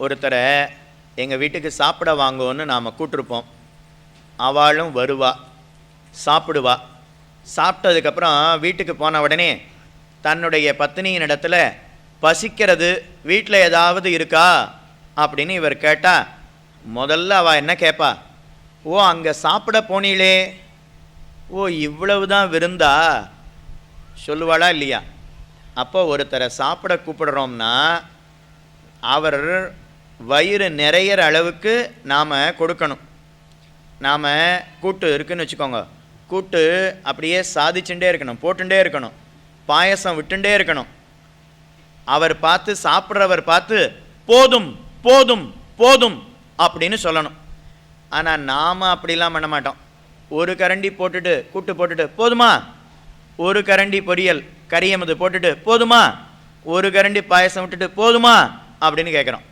ஒருத்தரை எங்கள் வீட்டுக்கு சாப்பிட வாங்குவோன்னு நாம் கூட்டிருப்போம். அவளும் வருவா சாப்பிடுவா. சாப்பிட்டதுக்கப்புறம் வீட்டுக்கு போன உடனே தன்னுடைய பத்தினியின் இடத்துல பசிக்கிறது வீட்டில் ஏதாவது இருக்கா? அப்படின்னு இவர் கேட்டா முதல்ல அவள் என்ன கேட்பா ஓ அங்கே சாப்பிட போனீளே. ஓ இவ்வளவு தான் விருந்தா? சொல்லுவாளா இல்லையா? அப்போ ஒருத்தரை சாப்பிட கூப்பிடுறோம்னா அவர் வயிறு நிறையிற அளவுக்கு நாம் கொடுக்கணும். நாம் கூட்டு இருக்குன்னு வச்சுக்கோங்க. கூட்டு அப்படியே சாதிச்சுட்டே இருக்கணும் போட்டுட்டே இருக்கணும். பாயசம் விட்டுண்டே இருக்கணும். அவர் பார்த்து சாப்பிட்றவர் பார்த்து போதும் போதும் போதும் அப்படின்னு சொல்லணும். ஆனால் நாம் அப்படிலாம் பண்ண மாட்டோம். ஒரு கரண்டி போட்டுட்டு கூட்டு போட்டுட்டு போதுமா? ஒரு கரண்டி பொரியல் கரியமது போட்டுட்டு போதுமா? ஒரு கரண்டி பாயசம் விட்டுட்டு போதுமா? அப்படின்னு கேட்குறோம்.